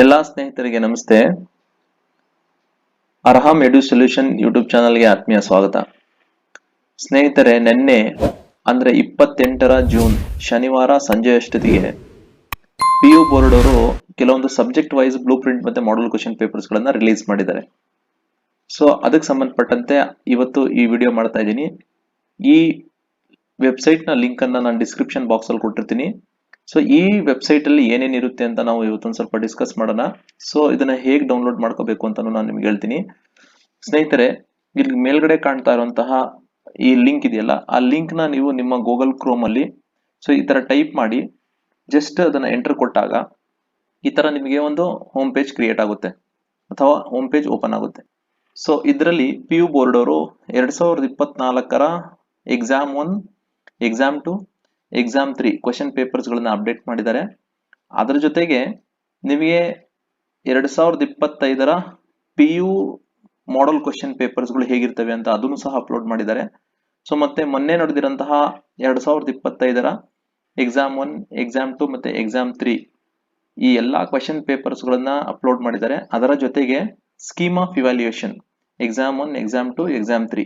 ಎಲ್ಲ ಸ್ನೇಹಿತರಿಗೆ ನಮಸ್ತೆ. ಅರ್ಹಮ್ ಎಡು ಸೊಲ್ಯೂಷನ್ ಯೂಟ್ಯೂಬ್ ಚಾನಲ್ಗೆ ಆತ್ಮೀಯ ಸ್ವಾಗತ. ಸ್ನೇಹಿತರೆ, ನಿನ್ನೆ, ಅಂದ್ರೆ ಇಪ್ಪತ್ತೆಂಟರ ಜೂನ್, ಶನಿವಾರ ಸಂಜೆ ಅಷ್ಟೊತ್ತಿಗೆ ಪಿ ಯು ಬೋರ್ಡ್ ಅವರು ಕೆಲವೊಂದು ಸಬ್ಜೆಕ್ಟ್ ವೈಸ್ ಬ್ಲೂ ಪ್ರಿಂಟ್ ಮತ್ತೆ ಮಾಡಲ್ ಕ್ವಶನ್ ಪೇಪರ್ಸ್ ಗಳನ್ನ ರಿಲೀಸ್ ಮಾಡಿದ್ದಾರೆ. ಸೊ, ಅದಕ್ಕೆ ಸಂಬಂಧಪಟ್ಟಂತೆ ಇವತ್ತು ಈ ವಿಡಿಯೋ ಮಾಡ್ತಾ ಇದ್ದೀನಿ. ಈ ವೆಬ್ಸೈಟ್ನ ಲಿಂಕ್ ಅನ್ನ ನಾನು ಡಿಸ್ಕ್ರಿಪ್ಷನ್ ಬಾಕ್ಸ್ ಅಲ್ಲಿ ಕೊಟ್ಟಿರ್ತೀನಿ. ಸೊ ಈ ವೆಬ್ಸೈಟ್ ಅಲ್ಲಿ ಏನೇನಿರುತ್ತೆ ಅಂತ ನಾವು ಇವತ್ತೊಂದು ಸ್ವಲ್ಪ ಡಿಸ್ಕಸ್ ಮಾಡೋಣ. ಸೊ ಇದನ್ನ ಹೇಗೆ ಡೌನ್ಲೋಡ್ ಮಾಡ್ಕೋಬೇಕು ಅಂತ ನಾನು ನಿಮ್ಗೆ ಹೇಳ್ತೀನಿ. ಸ್ನೇಹಿತರೆ ಇಲ್ಲಿ ಮೇಲ್ಗಡೆ ಕಾಣ್ತಾ ಇರುವಂತಹ ಈ ಲಿಂಕ್ ಇದೆಯಲ್ಲ, ಆ ಲಿಂಕ್ನ ನೀವು ನಿಮ್ಮ ಗೂಗಲ್ ಕ್ರೋಮ್ ಅಲ್ಲಿ ಸೊ ಈ ತರ ಟೈಪ್ ಮಾಡಿ ಜಸ್ಟ್ ಅದನ್ನ ಎಂಟರ್ ಕೊಟ್ಟಾಗ, ಈ ತರ ನಿಮಗೆ ಒಂದು ಹೋಮ್ ಪೇಜ್ ಕ್ರಿಯೇಟ್ ಆಗುತ್ತೆ, ಅಥವಾ ಹೋಮ್ ಪೇಜ್ ಓಪನ್ ಆಗುತ್ತೆ. ಸೊ ಇದರಲ್ಲಿ ಪಿ ಯು ಬೋರ್ಡ್ ಅವರು ಎರಡ್ ಸಾವಿರದ ಇಪ್ಪತ್ನಾಲ್ಕರ exam one exam two exam three question ಪೇಪರ್ಸ್ಗಳನ್ನ update ಮಾಡಿದ್ದಾರೆ. ಅದರ ಜೊತೆಗೆ ನಿಮಗೆ ಎರಡ್ ಸಾವಿರದ ಇಪ್ಪತ್ತೈದರ ಪಿ ಯು ಮಾಡಲ್ ಕ್ವಶನ್ ಪೇಪರ್ಸ್ಗಳು ಹೇಗಿರ್ತವೆ ಅಂತ ಅದನ್ನು ಸಹ ಅಪ್ಲೋಡ್ ಮಾಡಿದ್ದಾರೆ. ಸೊ ಮತ್ತೆ ಮೊನ್ನೆ ನಡೆದಿರಂತಹ ಎರಡ್ ಸಾವಿರದ ಇಪ್ಪತ್ತೈದರ ಎಕ್ಸಾಮ್ ಒನ್ ಎಕ್ಸಾಮ್ ಟು ಮತ್ತೆ ಎಕ್ಸಾಮ್ ತ್ರೀ ಈ ಎಲ್ಲಾ ಕ್ವಶನ್ ಪೇಪರ್ಸ್ಗಳನ್ನ ಅಪ್ಲೋಡ್ ಮಾಡಿದ್ದಾರೆ. ಅದರ ಜೊತೆಗೆ scheme of evaluation exam one exam two exam three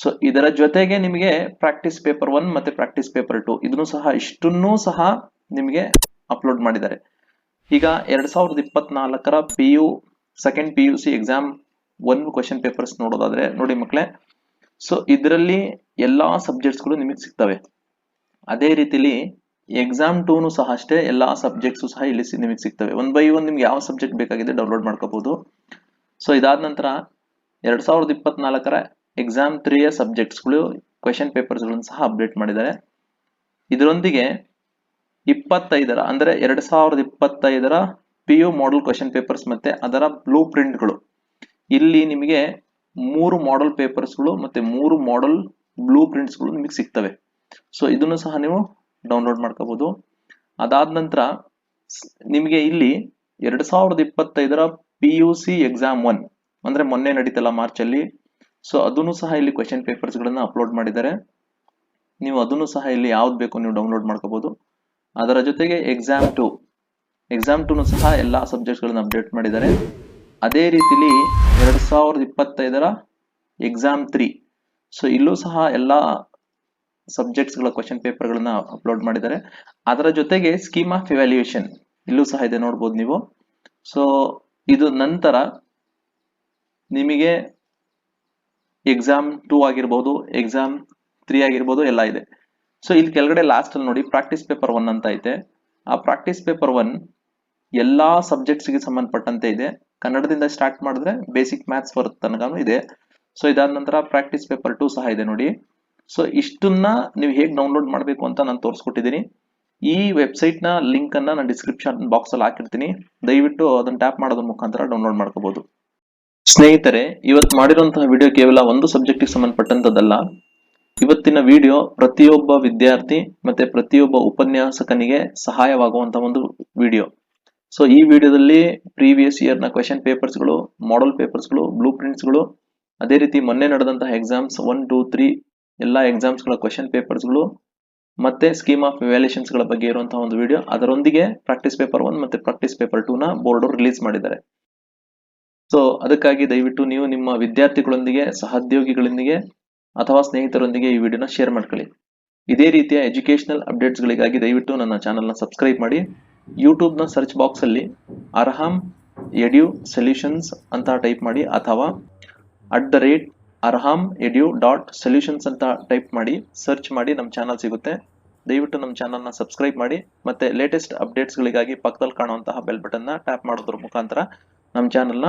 so ಇದರ ಜೊತೆಗೆ ನಿಮಗೆ ಪ್ರಾಕ್ಟೀಸ್ ಪೇಪರ್ ಒನ್ ಮತ್ತೆ ಪ್ರಾಕ್ಟೀಸ್ ಪೇಪರ್ ಟು ಇದನ್ನು ಸಹ ಇಷ್ಟನ್ನೂ ಸಹ ನಿಮಗೆ ಅಪ್ಲೋಡ್ ಮಾಡಿದ್ದಾರೆ. ಈಗ ಎರಡ್ ಸಾವಿರದ ಇಪ್ಪತ್ನಾಲ್ಕರ P U second P U C exam one question papers ನೋಡೋದಾದ್ರೆ ನೋಡಿ ಮಕ್ಕಳೇ ಸೊ ಇದರಲ್ಲಿ ಎಲ್ಲಾ ಸಬ್ಜೆಕ್ಟ್ಸ್ಗಳು ನಿಮಗೆ ಸಿಗ್ತವೆ. ಅದೇ ರೀತಿಲಿ ಎಕ್ಸಾಮ್ ಟೂನು ಸಹ ಅಷ್ಟೇ ಎಲ್ಲಾ ಸಬ್ಜೆಕ್ಟ್ಸು ಸಹ ಇಲ್ಲಿ ನಿಮಗೆ ಸಿಗ್ತವೆ. ಒನ್ ಬೈ ಒನ್ ನಿಮ್ಗೆ ಯಾವ ಸಬ್ಜೆಕ್ಟ್ ಬೇಕಾಗಿದೆ ಡೌನ್ಲೋಡ್ ಮಾಡ್ಕೋಬಹುದು ಸೊ ಇದಾದ ನಂತರ ಎರಡ್ ಸಾವಿರದ ಇಪ್ಪತ್ನಾಲ್ಕರ ಎಕ್ಸಾಮ್ ತ್ರೀಯ ಸಬ್ಜೆಕ್ಟ್ಸ್ಗಳು ಕ್ವೆಶನ್ ಪೇಪರ್ಸ್ಗಳನ್ನು ಸಹ ಅಪ್ಡೇಟ್ ಮಾಡಿದ್ದಾರೆ. ಇದರೊಂದಿಗೆ ಇಪ್ಪತ್ತೈದರ, ಅಂದ್ರೆ ಎರಡ್ ಸಾವಿರದ ಇಪ್ಪತ್ತೈದರ P U model question papers ಮತ್ತೆ ಅದರ ಬ್ಲೂ ಪ್ರಿಂಟ್ಗಳು ಇಲ್ಲಿ ನಿಮಗೆ ಮೂರು ಮಾಡಲ್ ಪೇಪರ್ಸ್ಗಳು ಮತ್ತೆ ಮೂರು ಮಾಡಲ್ ಬ್ಲೂ ಪ್ರಿಂಟ್ಸ್ಗಳು ನಿಮಗೆ ಸಿಗ್ತವೆ. ಸೊ ಇದನ್ನು ಸಹ ನೀವು ಡೌನ್ಲೋಡ್ ಮಾಡ್ಕೋಬೋದು. ಅದಾದ ನಂತರ ನಿಮಗೆ ಇಲ್ಲಿ ಎರಡು ಸಾವಿರದ ಇಪ್ಪತ್ತೈದರ P U C exam one ಅಂದ್ರೆ ಮೊನ್ನೆ ನಡೀತಲ್ಲ ಮಾರ್ಚ್ ಅಲ್ಲಿ ಸೊ ಅದನ್ನು ಸಹ ಇಲ್ಲಿ ಕ್ವೆಶನ್ ಪೇಪರ್ಸ್ ಗಳನ್ನ ಅಪ್ಲೋಡ್ ಮಾಡಿದ್ದಾರೆ. ನೀವು ಅದನ್ನು ಸಹ ಇಲ್ಲಿ ಯಾವ್ದು ಬೇಕು ನೀವು ಡೌನ್ಲೋಡ್ ಮಾಡ್ಕೋಬಹುದು ಅದರ ಜೊತೆಗೆ ಎಕ್ಸಾಮ್ ಟು ಎಕ್ಸಾಮ್ ಟೂನು ಸಹ ಎಲ್ಲ ಸಬ್ಜೆಕ್ಟ್ಸ್ ಗಳನ್ನ ಅಪ್ಡೇಟ್ ಮಾಡಿದ್ದಾರೆ. ಅದೇ ರೀತಿಲಿ ಎರಡು ಸಾವಿರದ ಇಪ್ಪತ್ತೈದರ ಎಕ್ಸಾಮ್ ತ್ರೀ ಸೊ ಇಲ್ಲೂ ಸಹ ಎಲ್ಲ ಸಬ್ಜೆಕ್ಟ್ಸ್ಗಳ ಕ್ವಶನ್ ಪೇಪರ್ ಗಳನ್ನ ಅಪ್ಲೋಡ್ ಮಾಡಿದ್ದಾರೆ. ಅದರ ಜೊತೆಗೆ ಸ್ಕೀಮ್ ಆಫ್ ಇವ್ಯಾಲ್ಯೂಯೇಷನ್ ಇಲ್ಲೂ ಸಹ ಇದೆ ನೋಡ್ಬೋದು ನೀವು. ಸೊ ಇದು ನಂತರ ನಿಮಗೆ ಎಕ್ಸಾಮ್ ಟೂ ಆಗಿರ್ಬೋದು ಎಕ್ಸಾಮ್ ತ್ರೀ ಆಗಿರ್ಬೋದು ಎಲ್ಲ ಇದೆ. ಸೊ ಇಲ್ಲಿ ಕೆಳಗಡೆ ಲಾಸ್ಟ್ ಅಲ್ಲಿ ನೋಡಿ ಪ್ರಾಕ್ಟೀಸ್ ಪೇಪರ್ ಒನ್ ಅಂತ ಐತೆ. ಆ ಪ್ರಾಕ್ಟೀಸ್ ಪೇಪರ್ ಒನ್ ಎಲ್ಲಾ ಸಬ್ಜೆಕ್ಟ್ಸ್ಗೆ ಸಂಬಂಧಪಟ್ಟಂತೆ ಇದೆ. ಕನ್ನಡದಿಂದ ಸ್ಟಾರ್ಟ್ ಮಾಡಿದ್ರೆ ಬೇಸಿಕ್ ಮ್ಯಾಥ್ಸ್ ಬರುತ್ತೆ ತನಕನೂ ಇದೆ. ಸೊ ಇದಾದ ನಂತರ ಪ್ರಾಕ್ಟೀಸ್ ಪೇಪರ್ ಟೂ ಸಹ ಇದೆ ನೋಡಿ. ಸೊ ಇಷ್ಟನ್ನ ನೀವು ಹೇಗೆ ಡೌನ್ಲೋಡ್ ಮಾಡಬೇಕು ಅಂತ ನಾನು ತೋರಿಸ್ಕೊಟ್ಟಿದ್ದೀನಿ ಈ ವೆಬ್ಸೈಟ್ನ ಲಿಂಕ್ ಅನ್ನ ನಾನು ಡಿಸ್ಕ್ರಿಪ್ಷನ್ ಬಾಕ್ಸ್ ಅಲ್ಲಿ ಹಾಕಿರ್ತೀನಿ. ದಯವಿಟ್ಟು ಅದನ್ನ ಟ್ಯಾಪ್ ಮಾಡೋದ್ರ ಮುಖಾಂತರ ಡೌನ್ಲೋಡ್ ಮಾಡ್ಕೋಬಹುದು ಸ್ನೇಹಿತರೆ, ಇವತ್ತು ಮಾಡಿರುವಂತಹ ವಿಡಿಯೋ ಕೇವಲ ಒಂದು ಸಬ್ಜೆಕ್ಟ್ ಸಂಬಂಧಪಟ್ಟಂತದ್ದಲ್ಲ ಇವತ್ತಿನ ವಿಡಿಯೋ ಪ್ರತಿಯೊಬ್ಬ ವಿದ್ಯಾರ್ಥಿ ಮತ್ತೆ ಪ್ರತಿಯೊಬ್ಬ ಉಪನ್ಯಾಸಕನಿಗೆ ಸಹಾಯವಾಗುವಂತಹ ಒಂದು ವಿಡಿಯೋ ಸೊ ಈ ವಿಡಿಯೋದಲ್ಲಿ ಪ್ರೀವಿಯಸ್ ಇಯರ್ನ ಕ್ವೆಶನ್ ಪೇಪರ್ಸ್ಗಳು ಮಾಡಲ್ ಪೇಪರ್ಸ್ಗಳು ಬ್ಲೂ ಪ್ರಿಂಟ್ಸ್ಗಳು ಅದೇ ರೀತಿ ಮೊನ್ನೆ ನಡೆದಂತಹ ಎಕ್ಸಾಮ್ಸ್ ಒನ್ ಟೂ ತ್ರೀ ಎಲ್ಲ ಎಕ್ಸಾಮ್ಸ್ಗಳ ಕ್ವೆಶನ್ ಪೇಪರ್ಸ್ಗಳು ಮತ್ತೆ ಸ್ಕೀಮ್ ಆಫ್ ವ್ಯಾಲ್ಯೂಷನ್ಸ್ಗಳ ಬಗ್ಗೆ ಇರುವಂತಹ ಒಂದು ವಿಡಿಯೋ ಅದರೊಂದಿಗೆ ಪ್ರಾಕ್ಟೀಸ್ ಪೇಪರ್ ಒನ್ ಮತ್ತೆ ಪ್ರಾಕ್ಟೀಸ್ ಪೇಪರ್ ಟೂ ನ ಬೋರ್ಡ್ ರಿಲೀಸ್ ಮಾಡಿದ್ದಾರೆ. ಸೊ ಅದಕ್ಕಾಗಿ ದಯವಿಟ್ಟು ನೀವು ನಿಮ್ಮ ವಿದ್ಯಾರ್ಥಿಗಳೊಂದಿಗೆ, ಸಹೋದ್ಯೋಗಿಗಳೊಂದಿಗೆ ಅಥವಾ ಸ್ನೇಹಿತರೊಂದಿಗೆ ಈ ವಿಡಿಯೋನ ಶೇರ್ ಮಾಡ್ಕೊಳ್ಳಿ. ಇದೇ ರೀತಿಯ ಎಜುಕೇಶನಲ್ ಅಪ್ಡೇಟ್ಸ್ಗಳಿಗಾಗಿ ದಯವಿಟ್ಟು ನನ್ನ ಚಾನಲ್ನ ಸಬ್ಸ್ಕ್ರೈಬ್ ಮಾಡಿ. ಯೂಟ್ಯೂಬ್ನ ಸರ್ಚ್ ಬಾಕ್ಸಲ್ಲಿ ಅರ್ಹಮ್ ಎಡ್ಯೂ ಸೊಲ್ಯೂಷನ್ಸ್ ಅಂತ ಟೈಪ್ ಮಾಡಿ ಅಥವಾ at the rate Arham edu dot solutions ಅಂತ ಟೈಪ್ ಮಾಡಿ ಸರ್ಚ್ ಮಾಡಿ ನಮ್ಮ ಚಾನಲ್ ಸಿಗುತ್ತೆ. ದಯವಿಟ್ಟು ನಮ್ಮ ಚಾನಲ್ನ ಸಬ್ಸ್ಕ್ರೈಬ್ ಮಾಡಿ. ಮತ್ತು ಲೇಟೆಸ್ಟ್ ಅಪ್ಡೇಟ್ಸ್ಗಳಿಗಾಗಿ ಪಕ್ಕದಲ್ಲಿ ಕಾಣುವಂತಹ ಬೆಲ್ ಬಟನ್ನ ಟ್ಯಾಪ್ ಮಾಡೋದ್ರ ಮುಖಾಂತರ ನಮ್ಮ ಚಾನಲ್ನ